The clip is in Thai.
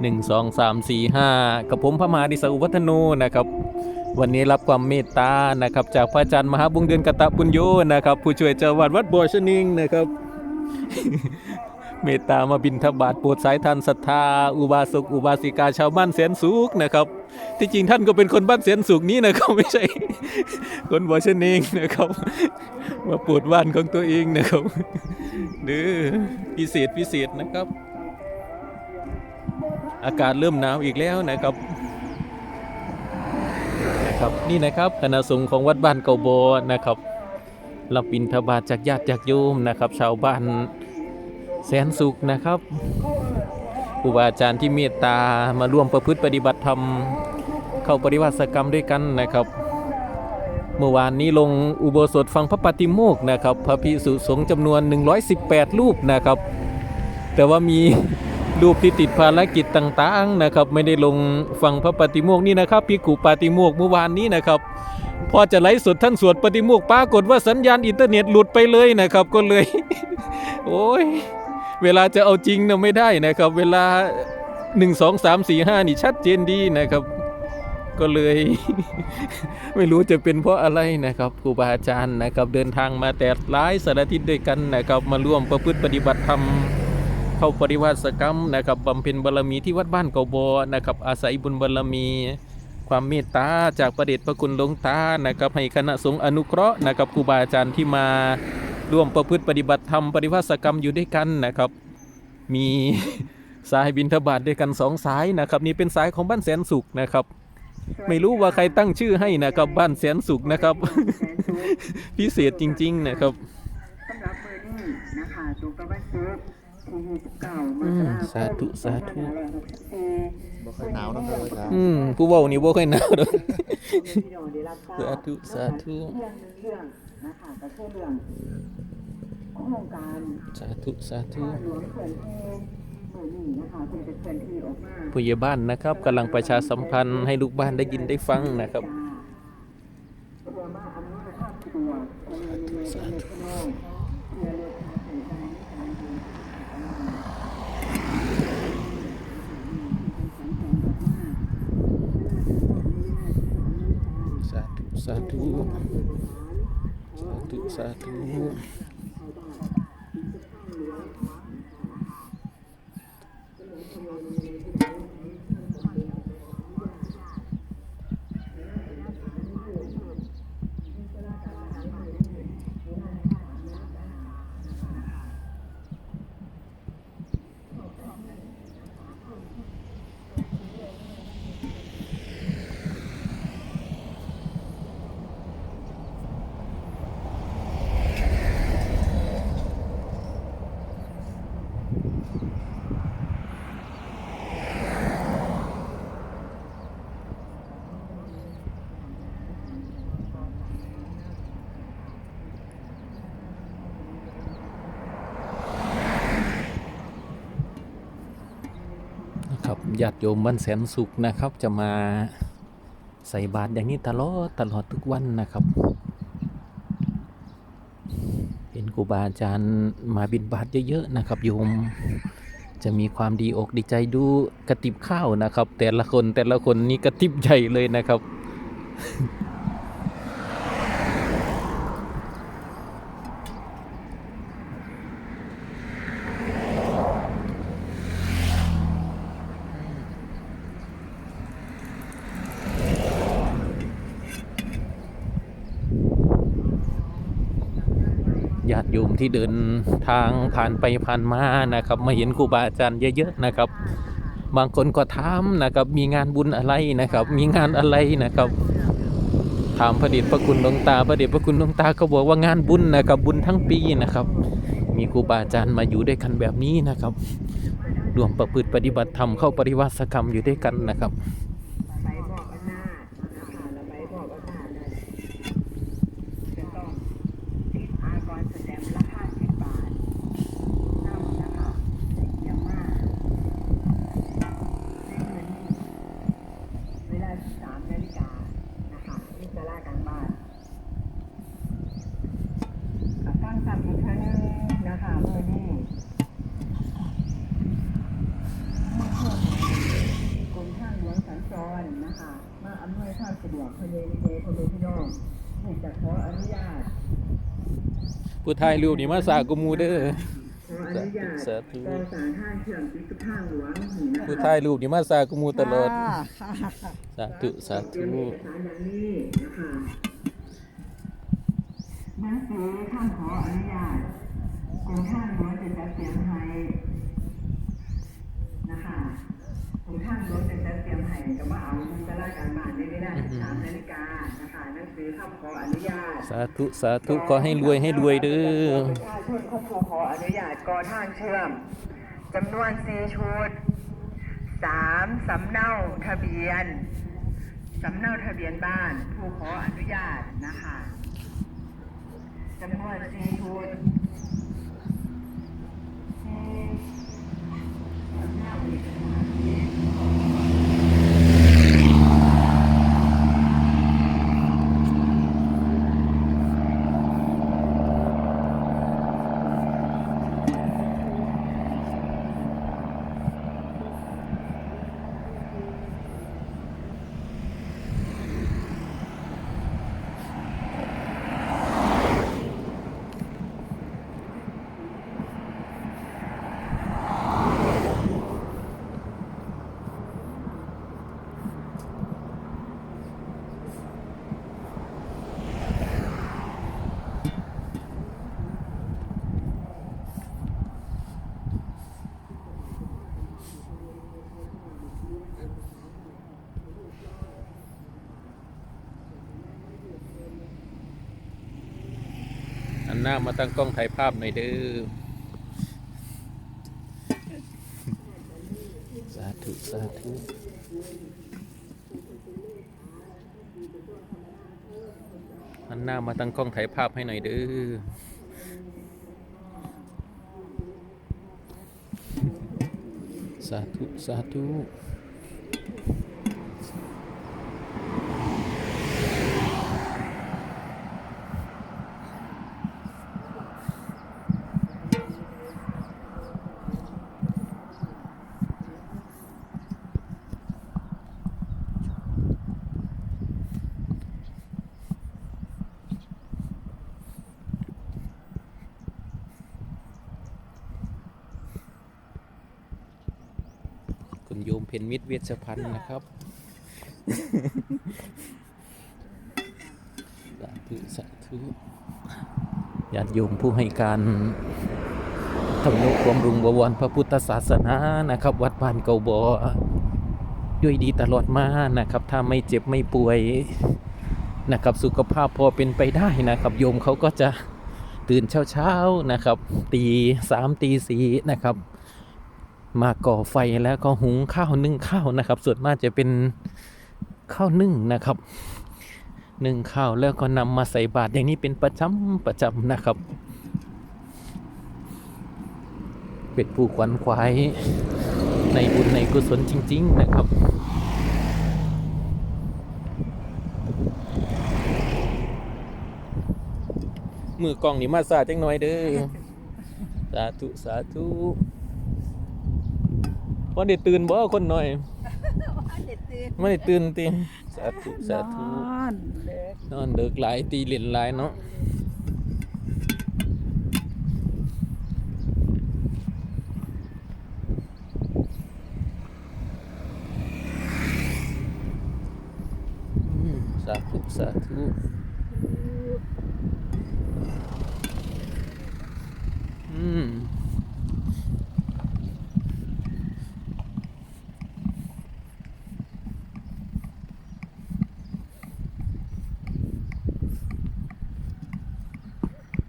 หนึ่งสองสามสี่ห้ากับผมพระมหาดิสอุวัฒโนนะครับ วันนี้รับความเมตตานะครับ จากพระอาจารย์มหาบุญเดือนกตะปุญโยนะครับ ผู้ช่วยเจ้าวัดวัดบ่อชนิงนะครับ เมตตามาบินทบาทโปรดสายทานศรัทธา อุบาสกอุบาสิกาชาวบ้านแสนสุขนะครับ ที่จริงท่านก็เป็นคนบ้านแสนสุขนี้นะครับไม่ใช่ คนบ่อชนิงนะครับมาปรดบ้านของตัวเองนะครับเด้อพิเศษพิเศษนะครับ อากาศเริ่มหนาวอีกแล้วนะครับนะครับนี่นะครับคณะสงฆ์ของวัดบ้านเกาโบนะครับรับบิณฑบาตจากญาติจากโยมนะครับ ชาวบ้านแสนสุขนะครับครูบาอาจารย์ที่เมตตามาร่วมประพฤติปฏิบัติธรรมเข้าปฏิวัติกรรมด้วยกันนะครับ เมื่อวานนี้ลงอุโบสถฟังพระปฏิโมกข์นะครับ พระภิกษุสงฆ์จำนวน 118 รูปนะครับ แต่ว่ามี รูปที่ติดภารกิจต่างๆนะครับ ไม่ได้ลงฟังพระปฏิโมกนี่นะครับพิกุปาติโมกเมื่อวานนี้นะครับพอจะไลฟ์สดท่านสวดปฏิโมกข์ปรากฏว่าสัญญาณอินเทอร์เน็ตหลุดไปเลยนะครับก็เลย โอ้ยเวลาจะเอาจริงนะไม่ได้นะครับ เวลา 1 2 3 4 5 นี่ชัดเจนดีนะครับ ก็เลย ไม่รู้จะเป็นเพราะอะไรนะครับครูบาอาจารย์นะครับ เดินทางมาแต่หลายสารทิศด้วยกันนะครับ มาร่วมประพฤติปฏิบัติธรรม เข้าปฏิวัติกรรมนะครับบำเพ็ญบารมีที่วัดบ้านเกาบอนะครับอาศัยบุญบารมี ความเมตตาจากประเดชพระคุณหลวงตานะครับให้คณะสงฆ์อนุเคราะห์นะครับครูบาอาจารย์ที่มาร่วมประพฤติปฏิบัติธรรมปฏิวัติกรรมอยู่ด้วยกันนะครับ มีสายบินทบาทด้วยกันสองสายนะครับนี่เป็นสายของบ้านแสนสุขนะครับ ไม่รู้ว่าใครตั้งชื่อให้นะครับบ้านแสนสุขนะครับ พิเศษจริง ๆ นะครับสำหรับมือนี้นะคะตุกตะวันศุกร์ที่29ม อืกมราคมสาธุสาธุ2564บ่ค่อยหนาวนะเพื่อนครับอืมผู้เว้านี่บ่ค่อยหนาวดอกพี่น้องได้รับทราบสาธุสาธุเรื่องหนึ่งเรื่องนะคะก็คือเรื่องโครงการสาธุสาธุหลวงเขื่อนที่มือนี้นะคะเป็นเป็นเขื่อนที่ออกมาผู้ใหญ่บ้านนะครับกำลังประชาสัมพันธ์ให้ลูกบ้านได้ยินได้ฟังนะครับเพื่อมาอำนวยความสะดวกภาย ในเมืองในพี่น้องเพื่อลดค่าใช้จ่ายในการเดินทาง สาธุสาธุสาธุสาธุ ญาติโยมบ้านแสนสุขนะครับ จะมาใส่บาตรอย่างนี้ตลอดตลอดทุกวันนะครับ เห็นครูบาอาจารย์มาบินบาตรเยอะๆนะครับ โยมจะมีความดีอกดีใจดูกระติบข้าวนะครับ แต่ละคนแต่ละคนนี่กระติบใหญ่เลยนะครับ ญาติโยมที่เดินทางผ่านไปผ่านมานะครับ มาเห็นครูบาอาจารย์เยอะๆนะครับ บางคนก็ถามนะครับ มีงานบุญอะไรนะครับ มีงานอะไรนะครับถามพระเดชพระคุณหลวงตาพระเดชพระคุณหลวงตาก็บอกว่างานบุญนะครับบุญทั้งปีนะครับ มีครูบาอาจารย์มาอยู่ด้วยกันแบบนี้นะครับรวมประพฤติปฏิบัติธรรมเข้าปริวัติกรรมอยู่ด้วยกันนะครับ ใบบอกอำนาจนะคะและใบบอกอำนาจนั้นจะต้องติดอากรแสดงราคาสิบบาทนำนะคะอย่างมากในเงินนี้เวลาสามนาฬิกานะคะที่ตลาดกลางบ้านกับตั้งซ้ำอีกครั้งหนึงนะคะเมื่อนี้เมื่อคืน รนะคะ มาอำนวยความสะดวกพอดีเดย์พอดีพี่น้องผมจะขออนุญาตผู้ถ่ายรูปนี่มาสากบหมูเด้อขออนุญาตสาธุกองสารทางเชื่อมติดกับทางหลวงนี่นะคะผู้ถ่ายรูปนี่มาสากบหมูตลอดค่ะสาธุสาเตรียธุมเอกสารอย่างนี้นะคะหนังสือข้างขออนุญาตกรมทางหลวงจะจัดเตรียมให้นะคะ กรมทางหลวงจะจัดเตรียมให้ก็มาเอาบุคลากรบ้านในเวลา13นาฬิกานะคะหนังสือข้างขออนุญาต สาธุ สาธุ ขอให้รวยให้รวยเด้อประชาชนครอบครัวขออนุญาตก่อทางเชื่อมจำนวนสี่ชุดสามสำเนาทะเบียนสำเนาทะเบียนบ้านผู้ขออนุญาตนะคะจำนวนสี่ชุด นหน้ามาตั้งกล้องถ่ายภาพหน่อยเด้อสาธุสาธุอันหน้ามาตั้งกล้องถ่ายภาพให้หน่อยเด้อสาธุสาธุ คุณโยมเพนมิตรเวชพันธ์นะครับสาธุสาธุญาติโยมผู้ให้การทำนุความรุงบวรพระพุทธศาสนานะครับ วัดบ้านเกาบอด้วยดีตลอดมานะครับ ถ้าไม่เจ็บไม่ป่วยนะครับ สุขภาพพอเป็นไปได้นะครับ โยมเขาก็จะตื่นเช้าๆนะครับ ตีสามตีสี่นะครับ มาก่อไฟแล้วก็หุงข้าวนึ่งข้าวนะครับ ส่วนมากจะเป็นข้าวนึ่งนะครับนึ่งข้าวแล้วก็นำมาใส่บาตรอย่างนี้เป็นประจำประจำนะครับ เป็นผู้ขวัญขวายในบุญในกุศลจริง ๆ นะครับมือกล้องนี่มาสาจังหน่อยเด้อ สาธุ สาธุ วันได้ตื่นบ่คนหน่อยเด็ดตื่นไม่ได้ตื่นติสาธุสาธุนอนเด็กนอนเดึกหลายตีเล่นหลายเนาะอืมสาธุสาธุ